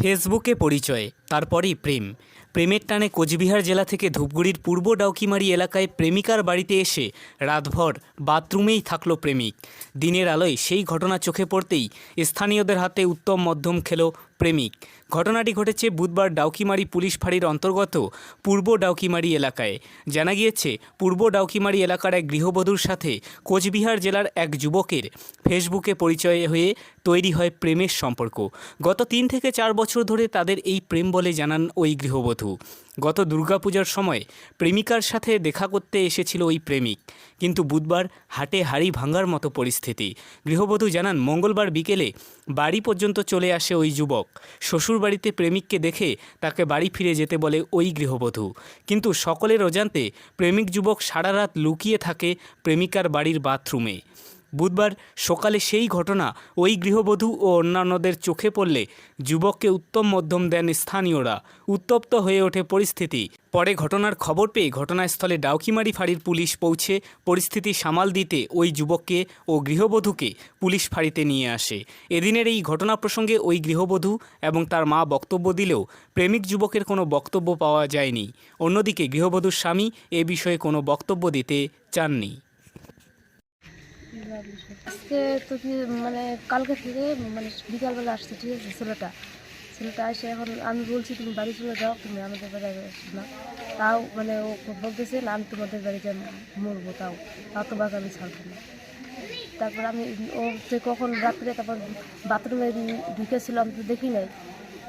ফেসবুকে পরিচয়, তারপরই প্রেম। প্রেমের টানে কোচবিহার জেলা থেকে ধূপগুড়ির পূর্ব ডাউকিমারি এলাকায় প্রেমিকার বাড়িতে এসে রাতভর বাথরুমেই থাকল প্রেমিক। দিনের আলোয় সেই ঘটনা চোখে পড়তেই স্থানীয়দের হাতে উত্তম মধ্যম খেল প্রেমিক। ঘটনাটি ঘটেছে বুধবার ডাউকিমারি পুলিশ ফাঁড়ির অন্তর্গত পূর্ব ডাউকিমারি এলাকায়। জানা গিয়েছে, পূর্ব ডাউকিমারি এলাকার এক গৃহবধূর সাথে কোচবিহার জেলার এক যুবকের ফেসবুকে পরিচয় হয়ে তৈরি হয় প্রেমের সম্পর্ক। গত তিন থেকে চার বছর ধরে তাদের এই প্রেম বলে জানান ওই গৃহবধূ। গত দুর্গাপূজার সময় প্রেমিকার সাথে দেখা করতে এসেছিল ওই প্রেমিক। কিন্তু বুধবার হাটে হাড়ি ভাঙার মতো পরিস্থিতি। গৃহবধূ জানান, মঙ্গলবার বিকেলে বাড়ি পর্যন্ত চলে আসে ওই যুবক। শ্বশুরবাড়িতে প্রেমিককে দেখে তাকে বাড়ি ফিরে যেতে বলে ওই গৃহবধূ। কিন্তু সকলের অজান্তে প্রেমিক যুবক সারা রাত লুকিয়ে থাকে প্রেমিকার বাড়ির বাথরুমে। বুধবার সকালে সেই ঘটনা ওই গৃহবধূ ও অন্যান্যদের চোখে পড়লে যুবককে উত্তম মধ্যম দেন স্থানীয়রা। উত্তপ্ত হয়ে ওঠে পরিস্থিতি। পরে ঘটনার খবর পেয়ে ঘটনাস্থলে ডাউকিমারি ফাঁড়ির পুলিশ পৌঁছে পরিস্থিতি সামাল দিতে ওই যুবককে ও গৃহবধূকে পুলিশ ফাঁড়িতে নিয়ে আসে। এদিনের এই ঘটনা প্রসঙ্গে ওই গৃহবধূ এবং তার মা বক্তব্য দিলেও প্রেমিক যুবকের কোনো বক্তব্য পাওয়া যায়নি। অন্যদিকে গৃহবধূর স্বামী এ বিষয়ে কোনো বক্তব্য দিতে চাননি। আজকে মানে কালকে থেকে মানে বিকালবেলা আসছে, ঠিক আছে, ছেলেটা। ছেলেটা এসে এখন আমি বলছি, তুমি বাড়ি চলে যাও, তুমি আমাদের বাড়ি আসো না। তাও মানে ও বলতেছে, না, আমি তোমাদের বাড়িতে মরবো তাও তাও তোমাকে আমি ছাড়বো না। তারপর আমি, ও যে কখন রাত্রে তারপর বাথরুমে ঢুকেছিল আমি তো দেখি নাই।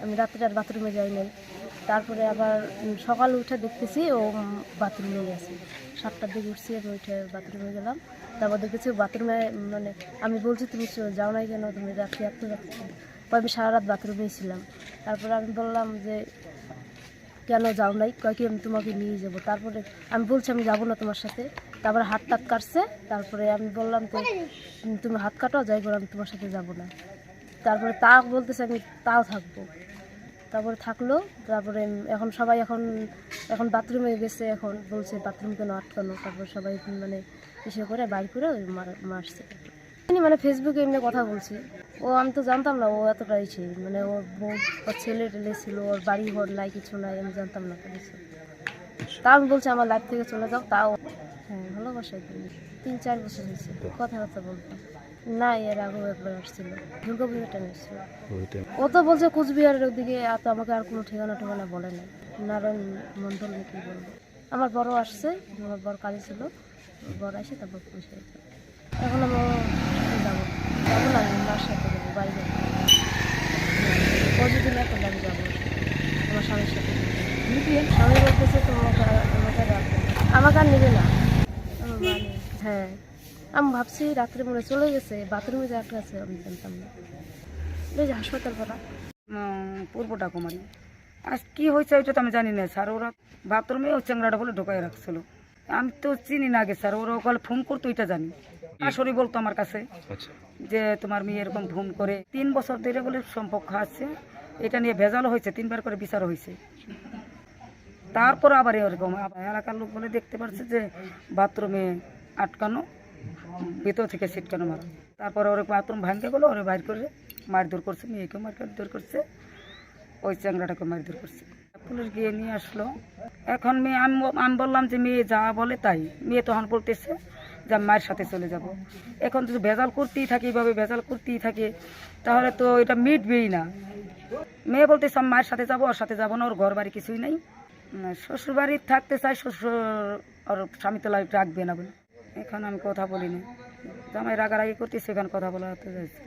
আমি রাত্রে আর বাথরুমে যাই নাই। তারপরে আবার সকাল উঠে দেখতেছি ও বাথরুমে গেছে। সাতটার দিকে উঠছি, আমি উঠে বাথরুমে গেলাম। তারপর দেখেছি বাথরুমে মানে আমি বলছি, তুমি যাও নাই কেন? তুমি রাত্রে রাত্রে কয় আমি সারা রাত বাথরুমেই ছিলাম। তারপরে আমি বললাম যে, কেন যাও নাই? কয় কি আমি তোমাকে নিয়ে যাব? তারপরে আমি বলছি, আমি যাব না তোমার সাথে। তারপরে হাত টাত কাটছে। তারপরে আমি বললাম তো তুমি হাত কাটো, যাই করে আমি তোমার সাথে যাব না। তারপরে তা বলতেছে, আমি তাও থাকব। তারপরে থাকল, তারপরে এখন সবাই এখন এখন বাথরুমে গেছে এখন, বলছে বাথরুম কেন আটকানো? তারপর সবাই মানে এসে করে বাইর করে ওই মার- মারছে। মানে ফেসবুকে এমনি কথা বলছি। ও, আমি তো জানতাম না, ও এতটাই ছিল মানে ওর বউ, ওর ছেলে টেলে ছিল, ওর বাড়ি ঘর নাই, কিছু নাই, আমি জানতাম না তাও আমি বলছি, আমার লাইফ থেকে চলে যাও। তাও হ্যাঁ তিন চার বছর হয়েছে কথাবার্তা না এর আগেও একবার আসছিল। দুর্গা পুজোর টাইমে এসেছিল ও তো বলছে কুচবিহারের ওদিকে তো আমাকে আর কোনো ঠিকানা ঠিকানা বলে নারায়ণ মন্ডল নাকি বলব আমার বড় আসছে আমার বড় কাজে ছিল। বড় আসে তারপর পয়সা এখন আমি যাব। যাব না আমি মার সাথে যাব আমি আমার স্বামীর সাথে। স্বামী বলতেছে তোমাকে আমাকে রাখবে। আমাকে আর নেবে না। আমার। হ্যাঁ। আমি ভাবছি রাত্রে মনে চলে গেছে বাথরুমে যে একটা আছে আমি জানতাম না। এই যে হাসপাতাল করা পূর্বটা কুমারী। আজ কি হয়েছে ওইটা তো আমি জানি না স্যার। ওরা বাথরুমে ওই চ্যাংরাটা বলে ঢোকাই রাখছিল। আমি তো চিনি না আগে স্যার। ওরা ওখানে ফোন করতো ওইটা জানি। আসলে বলতো আমার কাছে যে তোমার মেয়ে এরকম ফোন করে। তিন বছর ধরে বলে সম্পর্ক আছে এটা নিয়ে ভেজালও হয়েছে তিনবার করে বিচার হয়েছে। তারপর আবার এরকম আবার এলাকার লোক বলে দেখতে পাচ্ছে যে বাথরুমে আটকানো, ভিতর থেকে ছিটকানো মারা। তারপরে ওর বাথরুম ভাঙতে গেলো, ওরে বাইর করে মার মারধর করছে মেয়েকেও মারধর করছে, ওই চ্যাংরাটাকে মারধর করছে। পুলিশ গিয়ে নিয়ে আসলো। এখন মেয়ে, আমি আমি বললাম যে মেয়ে যা বলে তাই। মেয়ে তখন বলতেছে যে আমি মায়ের সাথে চলে যাব। এখন যদি ভেজাল করতেই থাকে, এইভাবে ভেজাল করতেই থাকে, তাহলে তো এটা মিটবেই না। মেয়ে বলতেছে, আমি মায়ের সাথে যাব, ওর সাথে যাব না, ওর ঘর বাড়ি কিছুই নাই। শ্বশুর বাড়ি থাকতে চাই শ্বশুর, ওর স্বামী তো রাখবে না বলে। এখন আমি কথা বলিনি। জামাই রাগারাগি করতেছি এখানে কথা বলা হতে যাচ্ছে।